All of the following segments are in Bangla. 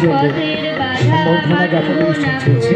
গুরুজনদের সম্বর্ধনা জ্ঞাপন অনুষ্ঠান চলছে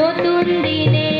নতুন দিনে